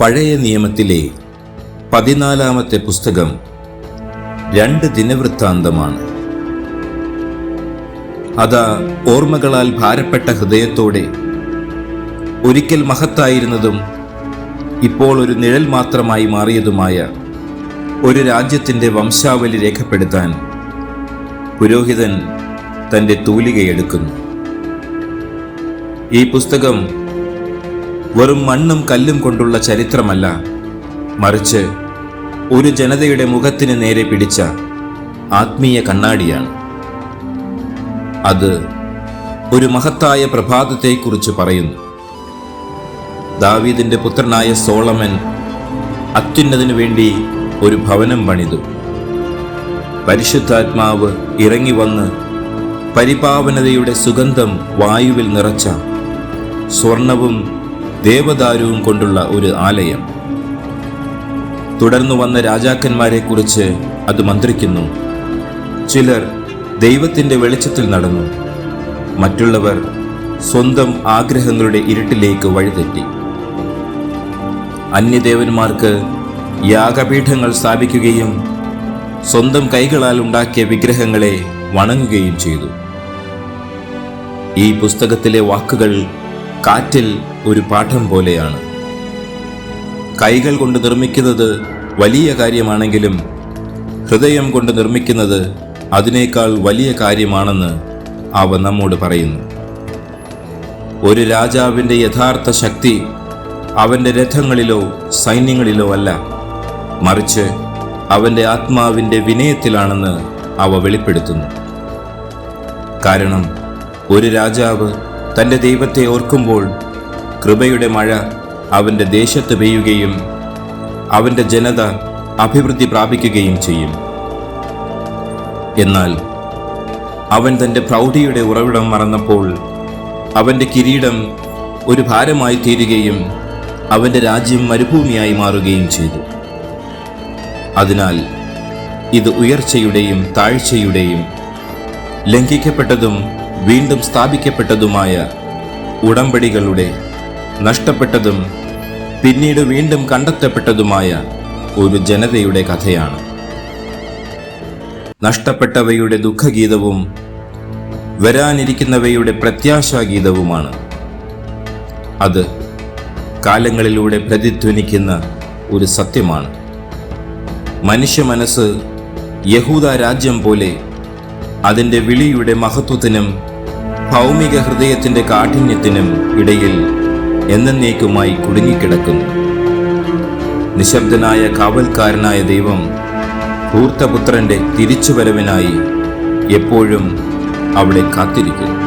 പഴയ നിയമത്തിലെ പതിനാലാമത്തെ പുസ്തകം രണ്ട് ദിനവൃത്താന്തമാണ്. അതാ ഓർമ്മകളാൽ ഭാരപ്പെട്ട ഹൃദയത്തോടെ ഒരിക്കൽ മഹത്തായിരുന്നതും ഇപ്പോൾ ഒരു നിഴൽ മാത്രമായി മാറിയതുമായ ഒരു രാജ്യത്തിന്റെ വംശാവലി രേഖപ്പെടുത്താൻ പുരോഹിതൻ തന്റെ തൂലികയെടുക്കുന്നു ഈ പുസ്തകം വെറും മണ്ണും കല്ലും കൊണ്ടുള്ള ചരിത്രമല്ല. മറിച്ച് ഒരു ജനതയുടെ മുഖത്തിന് നേരെ പിടിച്ച ആത്മീയ കണ്ണാടിയാണ്. അത് ഒരു മഹത്തായ പ്രഭാതത്തെക്കുറിച്ച് പറയുന്നു. ദാവീദിന്റെ പുത്രനായ സോളമൻ അത്യുന്നതിനു വേണ്ടി ഒരു ഭവനം പണിതു. പരിശുദ്ധാത്മാവ് ഇറങ്ങി വന്ന് പരിപാവനതയുടെ സുഗന്ധം വായുവിൽ നിറച്ച സ്വർണവും ദേവദാരുവും കൊണ്ടുള്ള ഒരു ആലയം. തുടർന്നു വന്ന രാജാക്കന്മാരെ കുറിച്ച് അത് മന്ത്രിക്കുന്നു. ചിലർ ദൈവത്തിന്റെ വെളിച്ചത്തിൽ നടന്നു. മറ്റുള്ളവർ സ്വന്തം ആഗ്രഹങ്ങളുടെ ഇരുട്ടിലേക്ക് വഴിതെറ്റി. അന്യദേവന്മാർക്ക് യാഗപീഠങ്ങൾ സ്ഥാപിക്കുകയും സ്വന്തം കൈകളാൽ ഉണ്ടാക്കിയ വിഗ്രഹങ്ങളെ വണങ്ങുകയും ചെയ്തു. ഈ പുസ്തകത്തിലെ വാക്കുകൾ കാറ്റിൽ ഒരു പാഠം പോലെയാണ്. കൈകൾ കൊണ്ട് നിർമ്മിക്കുന്നത് വലിയ കാര്യമാണെങ്കിലും ഹൃദയം കൊണ്ട് നിർമ്മിക്കുന്നത് അതിനേക്കാൾ വലിയ കാര്യമാണെന്ന് അവ നമ്മോട് പറയുന്നു. ഒരു രാജാവിന്റെ യഥാർത്ഥ ശക്തി അവന്റെ രഥങ്ങളിലോ സൈന്യങ്ങളിലോ അല്ല മറിച്ച് അവന്റെ ആത്മാവിന്റെ വിനയത്തിലാണെന്ന് അവ വെളിപ്പെടുത്തുന്നു. കാരണം ഒരു രാജാവ് തന്റെ ദൈവത്തെ ഓർക്കുമ്പോൾ കൃപയുടെ മഴ അവന്റെ ദേശത്ത് പെയ്യുകയും അവന്റെ ജനത അഭിവൃദ്ധി പ്രാപിക്കുകയും ചെയ്യും. എന്നാൽ അവൻ തന്റെ പ്രൗഢിയുടെ ഉറവിടം മറന്നപ്പോൾ അവന്റെ കിരീടം ഒരു ഭാരമായി തീരുകയും അവന്റെ രാജ്യം മരുഭൂമിയായി മാറുകയും ചെയ്തു. അതിനാൽ ഇത് ഉയർച്ചയുടെയും താഴ്ചയുടെയും ലംഘിക്കപ്പെട്ടതും വീണ്ടും സ്ഥാപിക്കപ്പെട്ടതുമായ ഉടമ്പടികളുടെ നഷ്ടപ്പെട്ടതും പിന്നീട് വീണ്ടും കണ്ടെത്തപ്പെട്ടതുമായ ഒരു ജനതയുടെ കഥയാണ്. നഷ്ടപ്പെട്ടവയുടെ ദുഃഖഗീതവും വരാനിരിക്കുന്നവയുടെ പ്രത്യാശാഗീതവുമാണ്. അത് കാലങ്ങളിലൂടെ പ്രതിധ്വനിക്കുന്ന ഒരു സത്യമാണ്. മനുഷ്യ മനസ്സ് യഹൂദ രാജ്യം പോലെ അതിന്റെ വിളിയുടെ മഹത്വത്തിനും ഭൗമിക ഹൃദയത്തിന്റെ കാഠിന്യത്തിനും ഇടയിൽ എന്നേക്കുമായി കുടുങ്ങിക്കിടക്കുന്നു. നിശബ്ദനായ കാവൽക്കാരനായ ദൈവം ധൂർത്തപുത്രന്റെ തിരിച്ചുവരവിനായി എപ്പോഴും അവിടെ കാത്തിരിക്കുന്നു.